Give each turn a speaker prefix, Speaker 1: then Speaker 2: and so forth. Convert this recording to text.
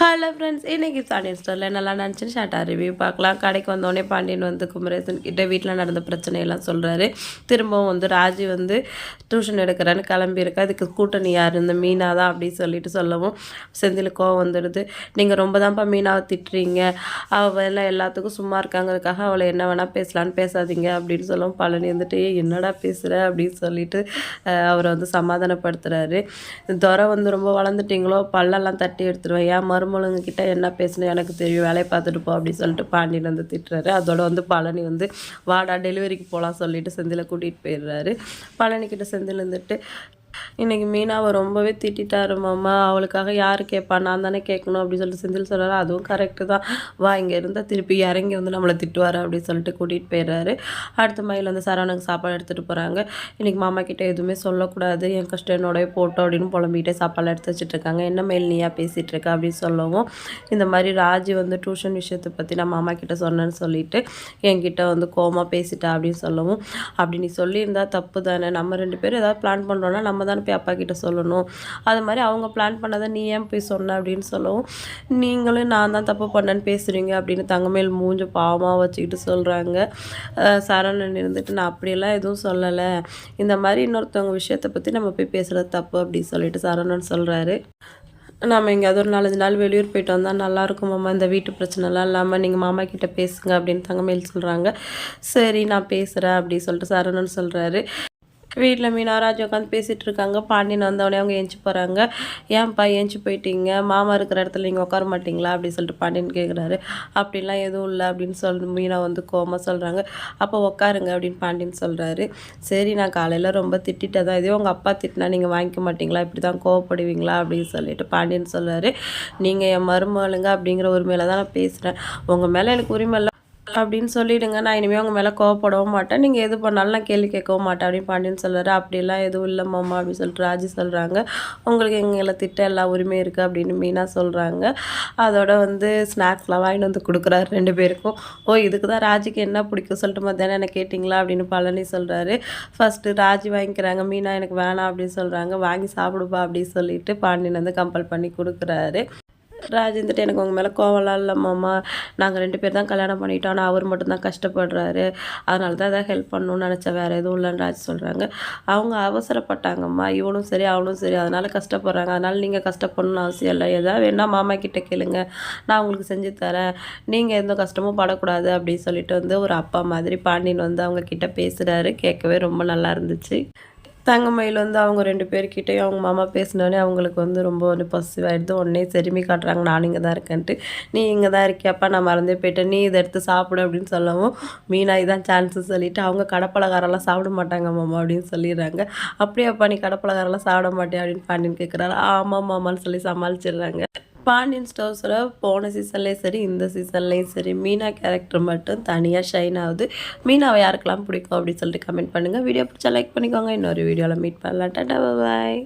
Speaker 1: Hello friends இன்றைக்கி சாண்டியன் ஸ்டோரில் நல்லா நினச்சின்னு ஷார்ட்டாக ரிவ்யூ பார்க்கலாம். கடைக்கு வந்தோடனே பாண்டியன் வந்து குமரேசன் கிட்ட வீட்டில் நடந்த பிரச்சனையெல்லாம் சொல்கிறாரு திரும்பவும் வந்து ராஜி வந்து டியூஷன் எடுக்கிறேன்னு கிளம்பியிருக்கு. அதுக்கு கூட்டணி யார்? இந்த மீனா தான் அப்படின்னு சொல்லிட்டு சொல்லவும் செந்தில் கோவம் வந்துடுது. நீங்கள் ரொம்ப தான்ப்பா மீனாவை திட்டுறீங்க. அவள் எல்லாத்துக்கும் சும்மா இருக்காங்கிறதுக்காக அவளை என்ன வேணால் பேசலான்னு பேசாதீங்க அப்படின்னு சொல்லவும் பழனி வந்துட்டு என்னடா பேசுகிற அப்படின்னு சொல்லிட்டு அவரை வந்து சமாதானப்படுத்துகிறாரு துறை வந்து ரொம்ப வளர்ந்துட்டிங்களோ? பல்லெல்லாம் தட்டி எடுத்துருவேன். ஏன் மருமலுங்க கிட்ட என்ன பேசணும் எனக்கு தெரியும் வேலையை பார்த்துட்டு போ அப்படின்னு சொல்லிட்டு பாண்டியன் வந்து திட்டுறாரு. அதோட வந்து பழனி வந்து வாடா டெலிவரிக்கு போகலாம் சொல்லிட்டு செந்தில கூட்டிகிட்டு போயிடுறாரு. பழனி கிட்ட செந்தில் வந்துட்டு இன்னைக்கு மீனாவை ரொம்பவே திட்டாரு மாமா. அவளுக்காக யார் கேட்பா நான் தானே கேட்கணும் அப்படின்னு சொல்லிட்டு செந்தில் சொல்கிறாரு அதுவும் கரெக்டு தான். வா இங்கே இருந்தால் திருப்பி இறங்கி வந்து நம்மளை திட்டுவார் அப்படின்னு சொல்லிட்டு கூட்டிகிட்டு போயிடுறாரு. அடுத்த மயில் வந்து சரவணனுக்கு சாப்பாடு எடுத்துகிட்டு போகிறாங்க இன்னைக்கு மாமா கிட்டே எதுவுமே சொல்லக்கூடாது. என் கஷ்டம் என்னோடய போட்டோம் அப்படின்னு புலம்பிக்கிட்டே சாப்பாடு எடுத்து வச்சுட்டு இருக்காங்க. என்ன மயில் நீயா பேசிகிட்டு இருக்க அப்படின்னு சொல்லவும் இந்த மாதிரி ராஜி வந்து டியூஷன் விஷயத்தை பற்றி நான் மாமா கிட்டே சொன்னேன்னு சொல்லிட்டு என்கிட்ட வந்து கோமா பேசிட்டா அப்படின்னு சொல்லவும் அப்படி நீ சொல்லியிருந்தா தப்பு தானே. நம்ம ரெண்டு பேரும் ஏதாவது பிளான் பண்ணுறோன்னா நம்ம தானே போய் அப்பா கிட்ட சொல்லணும். அது மாதிரி அவங்க பிளான் பண்ணதை நீ ஏன் போய் சொன்ன அப்படின்னு சொல்லவும் நீங்களும் நான் தான் தப்பு பண்ணேன்னு பேசுகிறீங்க அப்படின்னு தங்கமேல் மூஞ்ச பாவமாக வச்சுக்கிட்டு சொல்கிறாங்க சரவணன் இருந்துட்டு நான் அப்படியெல்லாம் எதுவும் சொல்லலை. இந்த மாதிரி இன்னொருத்தவங்க விஷயத்தை பற்றி நம்ம போய் பேசுகிறது தப்பு அப்படின்னு சொல்லிட்டு சரவணன் சொல்கிறாரு நம்ம எங்கேயாவது ஒரு நாலஞ்சு நாள் வெளியூர் போயிட்டு வந்தால் நல்லா இருக்கும் மாமா இந்த வீட்டு பிரச்சனைலாம் இல்லாமல் நீங்கள் மாமா கிட்ட பேசுங்க அப்படின்னு தங்கமேல் சொல்கிறாங்க சரி நான் பேசுகிறேன் அப்படின்னு சொல்லிட்டு சரவணன் சொல்கிறாரு வீட்டில் மீனாராஜ் உட்காந்து பேசிகிட்டு இருக்காங்க பாண்டியன் வந்தவொடனே அவங்க ஏஞ்சி போகிறாங்க ஏன்ப்பா ஏஞ்சி போயிட்டீங்க? மாமா இருக்கிற இடத்துல நீங்கள் உட்கார மாட்டிங்களா? அப்படின்னு சொல்லிட்டு பாண்டியன் கேட்குறாரு அப்படிலாம் எதுவும் இல்லை. அப்படின்னு சொல்லி மீனா வந்து கோமா சொல்கிறாங்க அப்போ உட்காருங்க அப்படின்னு பாண்டியன் சொல்கிறாரு சரி நான் காலையில் ரொம்ப திட்டிட்டு தான் இதே உங்கள் அப்பா திட்டினா நீங்கள் வாங்கிக்க மாட்டிங்களா? இப்படி தான் கோவப்படுவீங்களா? அப்படின்னு சொல்லிட்டு பாண்டியன் சொல்கிறாரு நீங்கள் என் மருமகளுங்க அப்படிங்கிற உரிமையில் தான் நான் பேசுகிறேன் உங்கள் மேலே எனக்கு உரிமை இல்லை. அப்படின்னு சொல்லிடுங்க. நான் இனிமேல் உங்கள் மேலே கோவப்படவும் மாட்டேன். நீங்கள் எது பண்ணாலும் நான் கேள்வி கேட்கவும் மாட்டேன். அப்படின்னு பாண்டியன் சொல்கிறாரு அப்படிலாம் எதுவும் இல்லை மாமா அப்படின்னு சொல்லிட்டு ராஜி சொல்கிறாங்க உங்களுக்கு எங்களை திட்ட எல்லா உரிமையும் இருக்குது அப்படின்னு மீனா சொல்கிறாங்க அதோட வந்து ஸ்நாக்ஸ்லாம் வாங்கிட்டு வந்து கொடுக்குறாரு ரெண்டு பேருக்கும். ஓ இதுக்கு தான் ராஜிக்கு என்ன பிடிக்கும்? சொல்லிட்டு மத்தியானம் என்ன கேட்டிங்களா? அப்படின்னு பழனி சொல்கிறாரு ஃபஸ்ட்டு ராஜி வாங்கிக்கிறாங்க. மீனா எனக்கு வேணாம் அப்படின்னு சொல்கிறாங்க வாங்கி சாப்பிடுப்பா அப்படின்னு சொல்லிட்டு பாண்டியன் வந்து கம்பல் பண்ணி கொடுக்குறாரு. ராஜ் எனக்கு உங்கள் மேலே கோவம்லாம் இல்லை மாமா. நாங்கள் ரெண்டு பேர் தான் கல்யாணம் பண்ணிட்டோம். ஆனால் அவர் மட்டும்தான் கஷ்டப்படுறாரு. அதனால தான் எதாவது ஹெல்ப் பண்ணணும்னு நினச்சேன் வேறு எதுவும் இல்லைன்னு ராஜ் சொல்கிறாங்க அவங்க அவசரப்பட்டாங்கம்மா. இவனும் சரி அவனும் சரி. அதனால் கஷ்டப்படுறாங்க. அதனால் நீங்கள் கஷ்டப்படணும்னு அவசியம் இல்லை. எதாவது வேணா மாமா கிட்டே கேளுங்க. நான் உங்களுக்கு செஞ்சு தரேன். நீங்கள் எந்த கஷ்டமும் படக்கூடாது அப்படின்னு சொல்லிட்டு வந்து ஒரு அப்பா மாதிரி பாண்டியன் வந்து அவங்க கிட்ட பேசுகிறாரு கேட்கவே ரொம்ப நல்லா இருந்துச்சு. தங்கமயில் வந்து அவங்க ரெண்டு பேர்கிட்டயும் அவங்க மாமா பேசினோடனே அவங்களுக்கு வந்து ரொம்ப வந்து பசிவ் ஆகிடுது உடனே செருமி காட்டுறாங்க நான் இங்கே தான் இருக்கேன்ட்டு. நீ இங்கே தான் இருக்கியாப்பா நான் மறந்தே போயிட்டேன். நீ இதை எடுத்து சாப்பிடு அப்படின்னு சொல்லவும் மீனா இதான் சான்ஸு சொல்லிவிட்டு அவங்க கடப்பலகாரெல்லாம் சாப்பிட மாட்டாங்க மாமா அப்படின்னு சொல்லிடுறாங்க. அப்படியாப்பா நீ கடப்பலகாரெல்லாம் சாப்பிட மாட்டேன் அப்படின்னு பாண்டியன் கேட்குறாரு ஆமாம் மாமான்னு சொல்லி சமாளிச்சிடுறாங்க. பாண்டியன் ஸ்டோர்ஸில் போன சீசன்லேயும் சரி இந்த சீசன்லேயும் சரி மீனா கேரக்டர் மட்டும் தனியாக ஷைன் ஆகுது. மீனாவை யாருக்கெல்லாம் பிடிக்கும் அப்படின்னு சொல்லிட்டு கமெண்ட் பண்ணுங்கள் வீடியோ பிடிச்சா லைக் பண்ணிக்கோங்க. இன்னொரு வீடியோவில் மீட் பண்ணலாம். டாட்டா பாய்